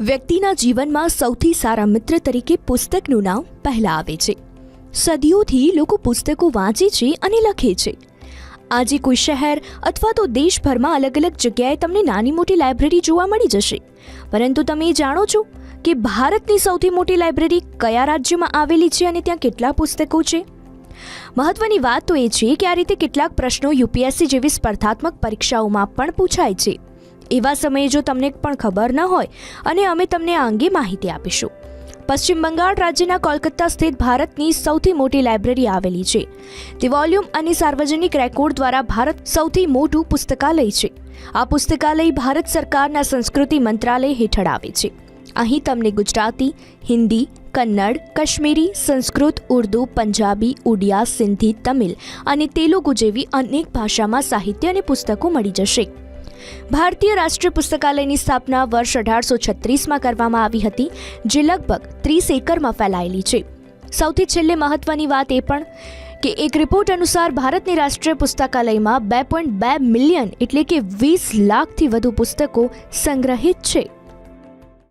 વ્યક્તિના જીવનમાં સૌથી સારા મિત્ર તરીકે પુસ્તકનું નામ પહેલાં આવે છે. સદીઓથી લોકો પુસ્તકો વાંચે છે અને લખે છે. આજે કોઈ શહેર અથવા તો દેશભરમાં અલગ અલગ જગ્યાએ તમને નાની મોટી લાઇબ્રેરી જોવા મળી જશે. પરંતુ તમે જાણો છો કે ભારતની સૌથી મોટી લાઇબ્રેરી કયા રાજ્યમાં આવેલી છે અને ત્યાં કેટલા પુસ્તકો છે? મહત્વની વાત તો એ છે કે આ રીતે કેટલાક પ્રશ્નો યુપીએસસી જેવી સ્પર્ધાત્મક પરીક્ષાઓમાં પણ પૂછાય છે. એવા સમયે જો તમને પણ ખબર ન હોય અને અમે તમને આ અંગે માહિતી આપીશું. પશ્ચિમ બંગાળ રાજ્યના કોલકાતા સ્થિત ભારતની સૌથી મોટી લાઇબ્રેરી આવેલી છે. તે વોલ્યુમ અને સાર્વજનિક રેકોર્ડ દ્વારા ભારત સૌથી મોટું પુસ્તકાલય છે. આ પુસ્તકાલય ભારત સરકારના સંસ્કૃતિ મંત્રાલય હેઠળ આવે છે. અહીં તમને ગુજરાતી, હિન્દી, કન્નડ, કાશ્મીરી, સંસ્કૃત, ઉર્દુ, પંજાબી, ઉડિયા, સિંધી, તમિલ અને તેલુગુ જેવી અનેક ભાષામાં સાહિત્ય અને પુસ્તકો મળી જશે. ભારતીય રાષ્ટ્રીય પુસ્તકાલયની સ્થાપના વર્ષ અઢારસો છત્રીસમાં કરવામાં આવી હતી, જે લગભગ ત્રીસ એકરમાં ફેલાયેલી છે. સૌથી છેલ્લે મહત્વની વાત એ પણ કે એક રિપોર્ટ અનુસાર ભારતની રાષ્ટ્રીય પુસ્તકાલયમાં બે પોઈન્ટ બે મિલિયન એટલે કે વીસ લાખથી વધુ પુસ્તકો સંગ્રહિત છે.